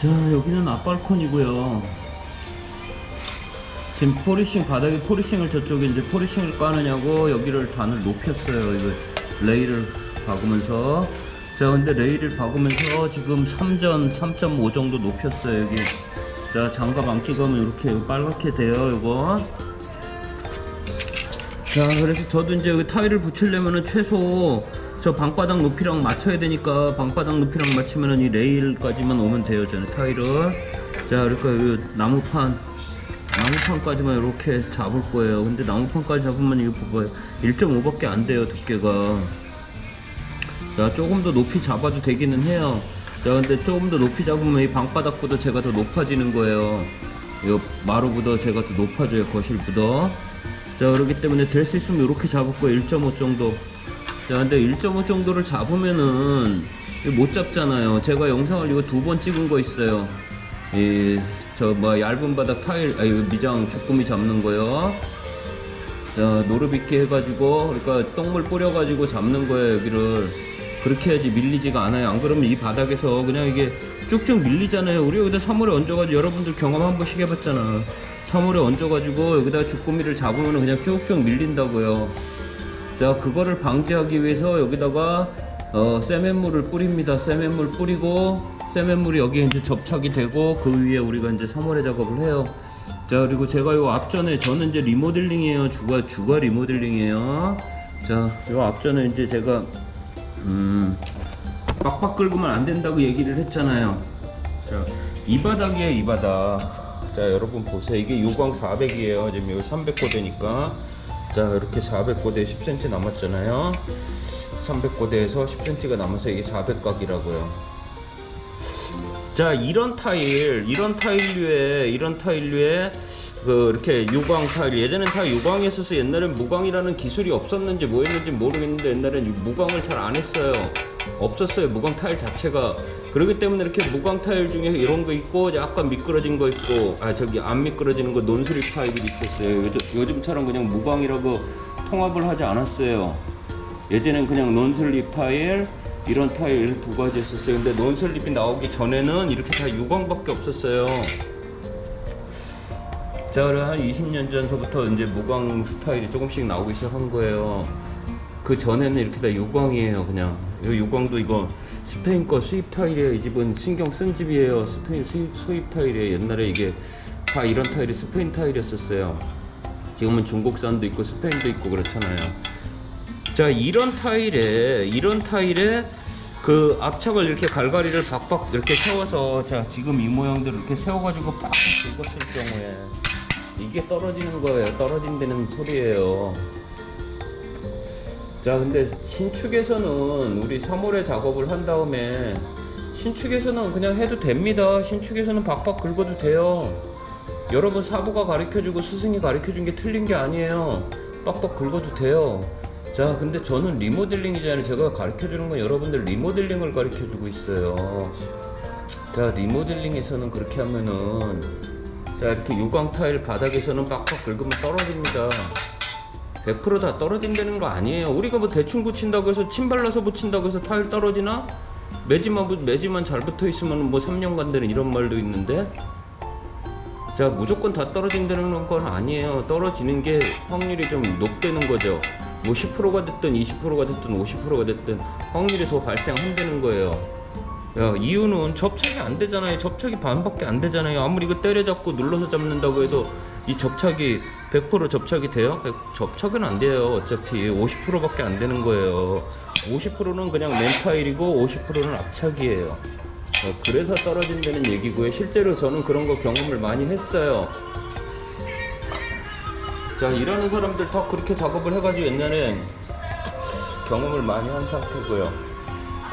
자 여기는 앞발콘이고요. 지금 포리싱 바닥에 포리싱을 저쪽에 이제 포리싱을 까느냐고 여기를 단을 높였어요. 이거 레일을 박으면서. 자 근데 레일을 박으면서 지금 3전 3.5 정도 높였어요 여기. 자 장갑 안 끼고 하면 이렇게 빨갛게 돼요 이거. 자 그래서 저도 이제 여기 타일을 붙이려면은 최소 저 방바닥 높이랑 맞춰야 되니까 방바닥 높이랑 맞추면은 이 레일까지만 오면 돼요 저는. 타일을 자 그러니까 이 나무판. 나무판까지만 이렇게 잡을 거예요. 근데 나무판까지 잡으면 이거 봐봐요 1.5밖에 안 돼요 두께가. 자 조금 더 높이 잡아도 되기는 해요. 자 근데 조금 더 높이 잡으면 이 방바닥보다 제가 더 높아지는 거예요. 이 마루보다 제가 더 높아져요 거실보다. 자 그렇기 때문에 될 수 있으면 이렇게 잡을 거예요. 1.5 정도 자 근데 1.5 정도를 잡으면은 못 잡잖아요. 제가 영상을 이거 두 번 찍은 거 있어요. 이저뭐 얇은 바닥 타일 아 이거 미장 주꾸미 잡는 거요. 자 노르비께 해가지고 그러니까 똥물 뿌려가지고 잡는 거예요 여기를. 그렇게 해야지 밀리지가 않아요. 안 그러면 이 바닥에서 그냥 이게 쭉쭉 밀리잖아요. 우리 여기다 사물에 얹어가지고 여러분들 경험 한 번씩 해봤잖아. 사물에 얹어가지고 여기다 주꾸미를 잡으면 그냥 쭉쭉 밀린다고요 자 그거를 방지하기 위해서 여기다가 어, 세멘물을 뿌립니다. 세멘물 뿌리고 세멘물이 여기에 이제 접착이 되고 그 위에 우리가 이제 사물에 작업을 해요. 자 그리고 제가 요 앞전에 저는 이제 리모델링이에요. 주가 주가 리모델링이에요. 자요 앞전에 이제 제가 음 빡빡 긁으면 안 된다고 얘기를 했잖아요. 자이 바닥이에요 이 바닥. 자 여러분 보세요. 이게 요광 400이에요. 지금 여기 300고대니까 자 이렇게 400고대 10cm 남았잖아요. 300고대에서 10cm가 남아서 이게 400각이라고요. 자 이런 타일 이런 타일류에 이런 타일류에 그 이렇게 유광 타일 예전엔 다 유광이 있어서 옛날엔 무광이라는 기술이 없었는지 뭐였는지 모르겠는데 옛날엔 이 무광을 잘 안 했어요 없었어요. 무광 타일 자체가. 그렇기 때문에 이렇게 무광 타일 중에 이런 거 있고 약간 미끄러진 거 있고 아 저기 안 미끄러지는 거 논스립 타일이 있었어요. 요즘, 요즘처럼 그냥 무광이라고 통합을 하지 않았어요. 예전엔 그냥 논슬립 타일 이런 타일 두 가지 했었어요. 근데 논슬립이 나오기 전에는 이렇게 다 유광밖에 없었어요. 자 한 20년 전서부터 이제 무광 스타일이 조금씩 나오기 시작한 거예요 그 전에는 이렇게 다 유광이에요 그냥. 이 유광도 이거 스페인 거 수입 타일이에요 이 집은 신경 쓴 집이에요. 스페인 수입, 수입 타일이에요 옛날에 이게 다 이런 타일이 스페인 타일이었었어요. 지금은 중국산도 있고 스페인도 있고 그렇잖아요. 자 이런 타일에 이런 타일에 그 앞착을 이렇게 갈가리를 박박 이렇게 세워서 자 지금 이 모양대로 이렇게 세워가지고 빡 긁었을 경우에 이게 떨어지는 거예요. 떨어진다는 소리예요 자 근데 신축에서는 우리 3월에 작업을 한 다음에 신축에서는 그냥 해도 됩니다. 신축에서는 박박 긁어도 돼요. 여러분 사부가 가르쳐주고 스승이 가르쳐준 게 틀린 게 아니에요. 빡빡 긁어도 돼요. 자 근데 저는 리모델링이잖아요. 제가 가르쳐주는 건 여러분들 리모델링을 가르쳐주고 있어요. 자 리모델링에서는 그렇게 하면은 자 이렇게 유광 타일 바닥에서는 빡빡 긁으면 떨어집니다 100%다 떨어진다는 거 아니에요. 우리가 뭐 대충 붙인다고 해서 침 발라서 붙인다고 해서 타일 떨어지나? 매지만 붙- 매지만 잘 붙어 있으면 뭐 3년간 되는 이런 말도 있는데? 자 무조건 다 떨어진다는 건 아니에요. 떨어지는 게 확률이 좀 높다는 거죠. 뭐 10%가 됐든 20%가 됐든 50%가 됐든 확률이 더 발생한다는 거예요. 야 이유는 접착이 안 되잖아요. 접착이 반밖에 안 되잖아요. 아무리 이거 때려잡고 눌러서 잡는다고 해도 이 접착이 100% 접착이 돼요? 100 접착은 안 돼요. 어차피 50%밖에 안 되는 거예요. 50%는 그냥 맨파일이고 50%는 압착이에요. 어, 그래서 떨어진다는 얘기고요. 실제로 저는 그런 거 경험을 많이 했어요. 자 일하는 사람들 다 그렇게 작업을 해가지고 옛날에 경험을 많이 한 상태고요.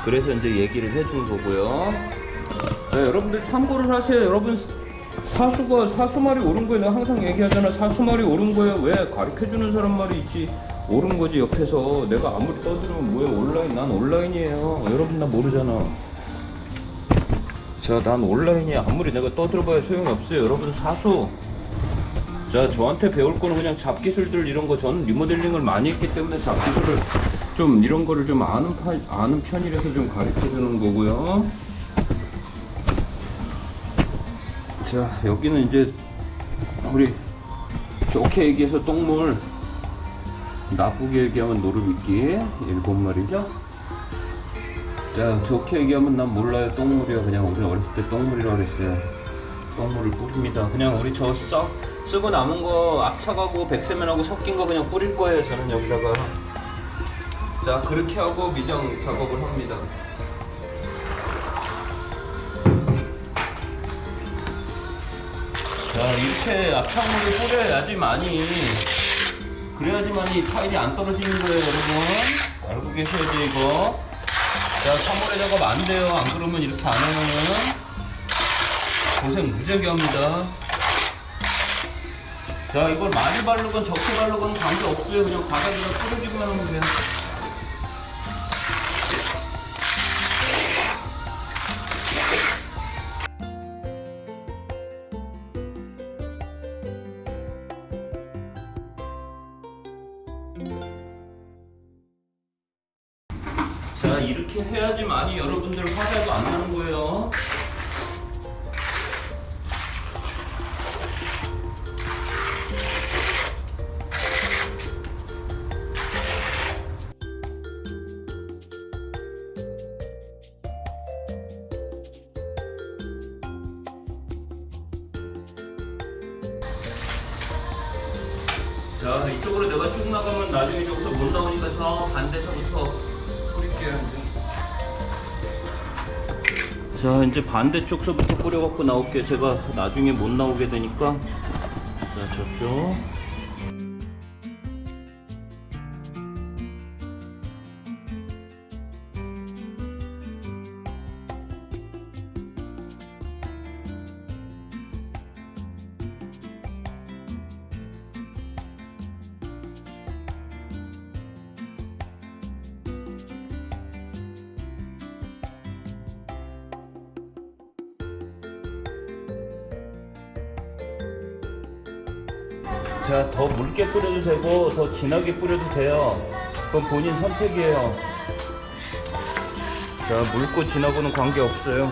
그래서 이제 얘기를 해준 거고요. 네, 여러분들 참고를 하세요. 여러분 사수가 사수말이 옳은 거예요 내가 항상 얘기하잖아. 사수말이 옳은 거예요 왜 가르쳐주는 사람 말이 있지? 옳은 거지 옆에서. 내가 아무리 떠들으면 뭐야 온라인 난 온라인이에요. 여러분 나 모르잖아. 자난 온라인이야. 아무리 내가 떠들어봐야 소용이 없어요. 여러분 사수. 자 저한테 배울 거는 그냥 잡기술들 이런 거. 저는 리모델링을 많이 했기 때문에 잡기술을 좀 이런 거를 좀 아는 파, 아는 편이라서 좀 가르쳐 주는 거고요 자 여기는 이제 우리 좋게 얘기해서 똥물 나쁘게 얘기하면 노루미끼 일본 말이죠? 자 좋게 얘기하면 난 몰라요. 똥물이야. 그냥 우리 어렸을 때 똥물이라고 그랬어요. 똥물을 뿌립니다. 그냥 우리 저 써, 쓰고 남은 거 압착하고 백세면하고 섞인 거 그냥 뿌릴 거예요. 저는 여기다가. 자 그렇게 하고 미정 작업을 합니다 자 이렇게 압착물을 뿌려야지 많이. 그래야지만 이 타일이 안 떨어지는 거예요 여러분. 알고 계셔야죠 이거. 자 3월에 작업 안 돼요. 안 그러면 이렇게 안 하면은 고생 무지하게 합니다. 자 이걸 많이 바르건 적게 바르건 관계없어요. 그냥 바닥에다 뿌려주기만 하면 돼요 이렇게 해야지만이 여러분들 화자도 안 나는 거예요 자 이쪽으로 내가 쭉 나가면 나중에 저기서 못 나오니까 저 반대서부터. 자 이제 반대쪽서부터 뿌려갖고 나올게요. 제가 나중에 못 나오게 되니까. 자 저쪽 자, 더 묽게 뿌려도 되고 더 진하게 뿌려도 돼요. 그건 본인 선택이에요. 자, 묽고 진하고는 관계 없어요.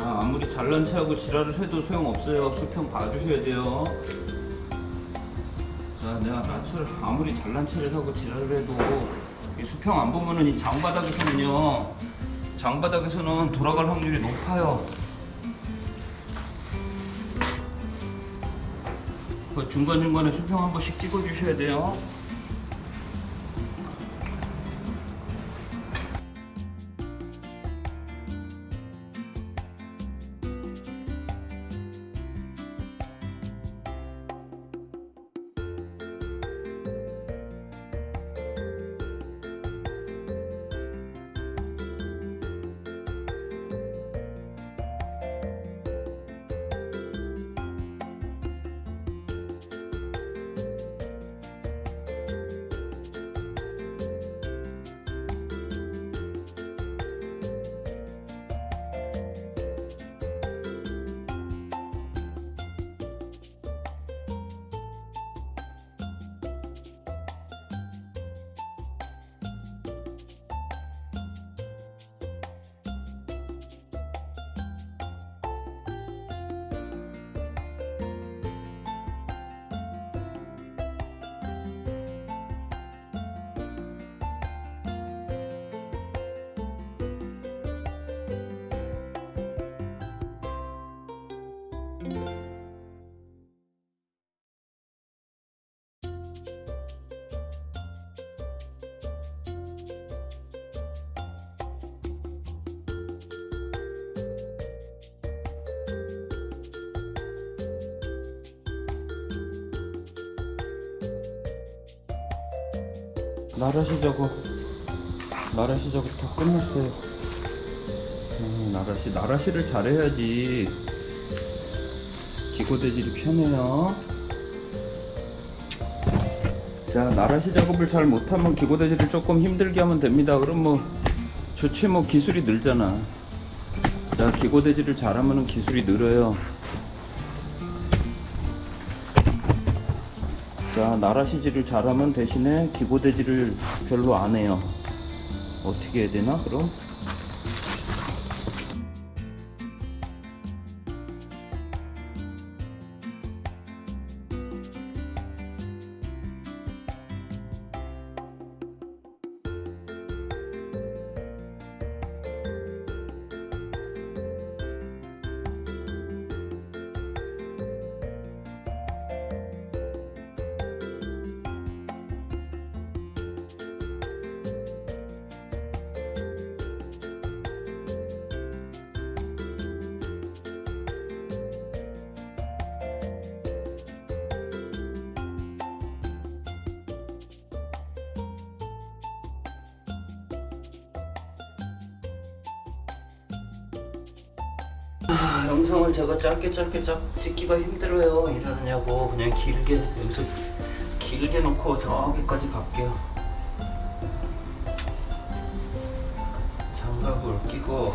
자, 아무리 잘난 체하고 지랄을 해도 소용없어요. 수평 봐주셔야 돼요. 자, 내가 나처럼 아무리 잘난 체를 하고 지랄을 해도 이 수평 안 보면은 이 장바닥에서는요, 장바닥에서는 돌아갈 확률이 높아요. 그 중간중간에 수평 한 번씩 찍어주셔야 돼요. 나라시 저거 나라시 저거 다 끝났어요. 음, 나라시 나라시를 잘해야지. 기고대질이 편해요. 자 나라시 작업을 잘 못하면 기고대질을 조금 힘들게 하면 됩니다. 그럼 뭐 좋지 뭐 기술이 늘잖아. 자 기고대질을 잘하면 기술이 늘어요 자 나라시질을 잘하면 대신에 기고대질을 별로 안 해요 어떻게 해야 되나 그럼? 아, 영상을 제가 짧게 짧게 짜, 찍기가 힘들어요. 이러느냐고 그냥 길게 여기서 길게 놓고 저기까지 갈게요. 장갑을 끼고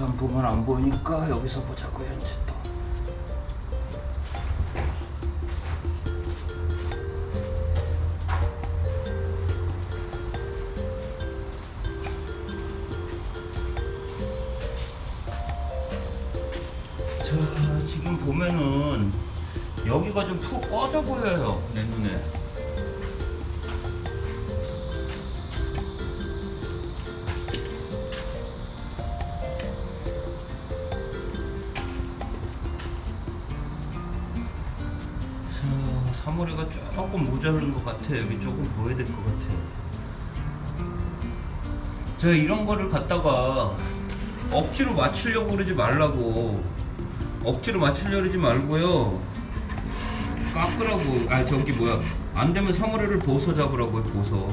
안 보면 안 보이니까 여기서 보자고 현재 또 자, 지금 보면은 여기가 좀 푹 꺼져 보여요, 내 눈에. 모자른 것 같아요. 여기 조금 보여야 될 것 같아요. 제가 이런 거를 갖다가 억지로 맞추려고 그러지 말라고. 억지로 맞추려고 그러지 말고요. 깎으라고. 아, 저기 뭐야. 안 되면 사거리를 보서 잡으라고요, 보서.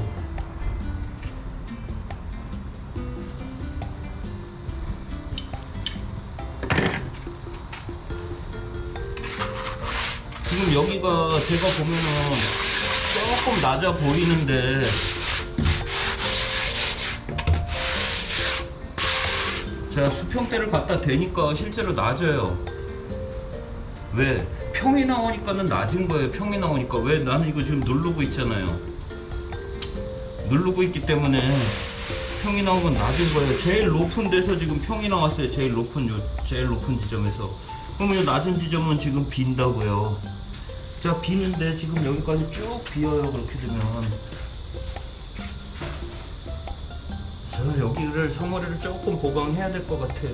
지금 여기가 제가 보면은 조금 낮아 보이는데. 자 수평대를 갖다 대니까 실제로 낮아요. 왜? 평이 나오니까는 낮은 거예요 평이 나오니까. 왜? 나는 이거 지금 누르고 있잖아요. 누르고 있기 때문에 평이 나온 건 낮은 거예요. 제일 높은 데서 지금 평이 나왔어요 제일 높은 요 제일 높은 지점에서. 그러면 이 낮은 지점은 지금 빈다고요 자 비는데 지금 여기까지 쭉 비어요 그렇게 되면. 자 여기를 성어리를 조금 보강해야 될 것 같아요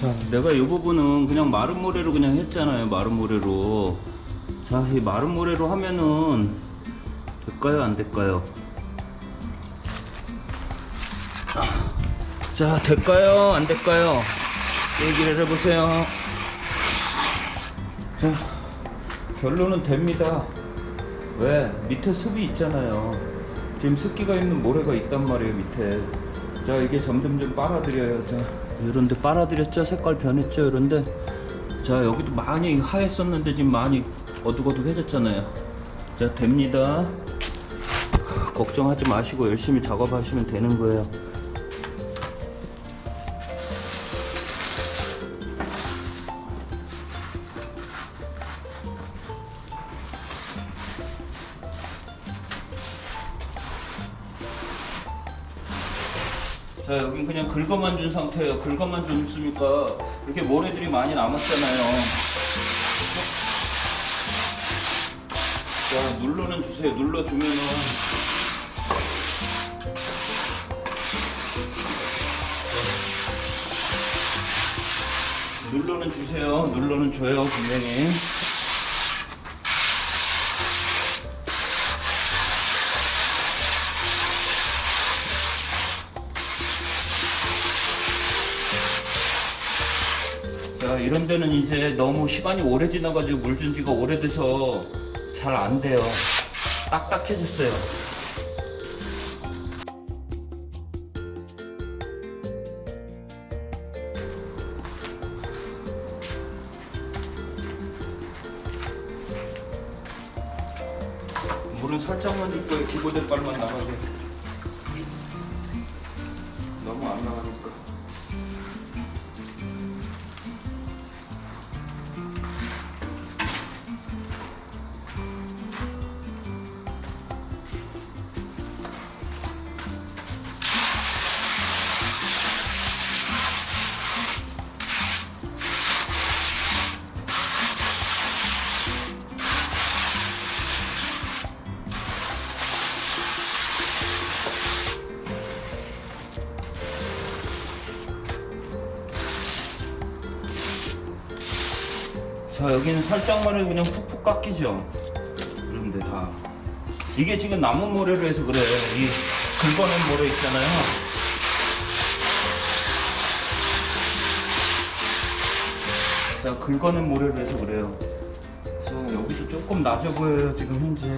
자, 내가 이 부분은 그냥 마른 모래로 그냥 했잖아요. 마른 모래로. 자, 이 마른 모래로 하면은 될까요? 안 될까요? 자, 될까요? 안 될까요? 얘기를 해보세요. 자, 결론은 됩니다. 왜? 밑에 습이 있잖아요. 지금 습기가 있는 모래가 있단 말이에요, 밑에. 자, 이게 점점 좀 빨아들여요. 자, 이런데 빨아들였죠? 색깔 변했죠? 이런데. 자, 여기도 많이 하였었는데 지금 많이 어둑어둑해졌잖아요. 자, 됩니다. 걱정하지 마시고 열심히 작업하시면 되는 거예요. 자 여긴 그냥 긁어만 준 상태예요. 긁어만 줬으니까 이렇게 모래들이 많이 남았잖아요. 자 눌러는 주세요. 눌러주면은 눌러는 주세요. 눌러는 줘요 분명히 이런 데는 이제 너무 시간이 오래 지나가지고 물 준 지가 오래돼서 잘 안 돼요. 딱딱해졌어요 자 여기는 살짝만을 그냥 푹푹 깎이죠. 그런데 다. 이게 지금 나무 모래로 해서 그래요 이 긁어낸 모래 있잖아요. 자 긁어낸 모래로 해서 그래요. 그래서 여기도 조금 낮아 보여요 지금 현재.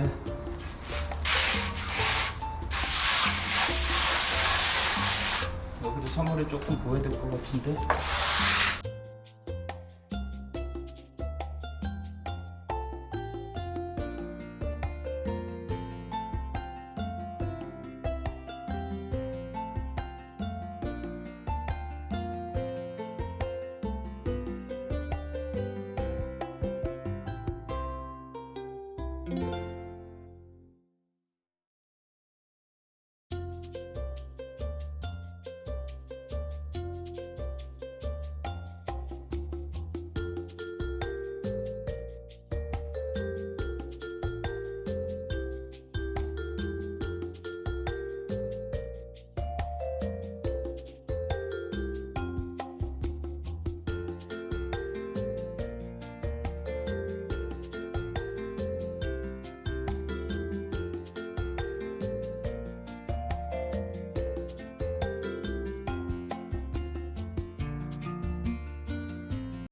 여기도 3월에 조금 보여야 될 것 같은데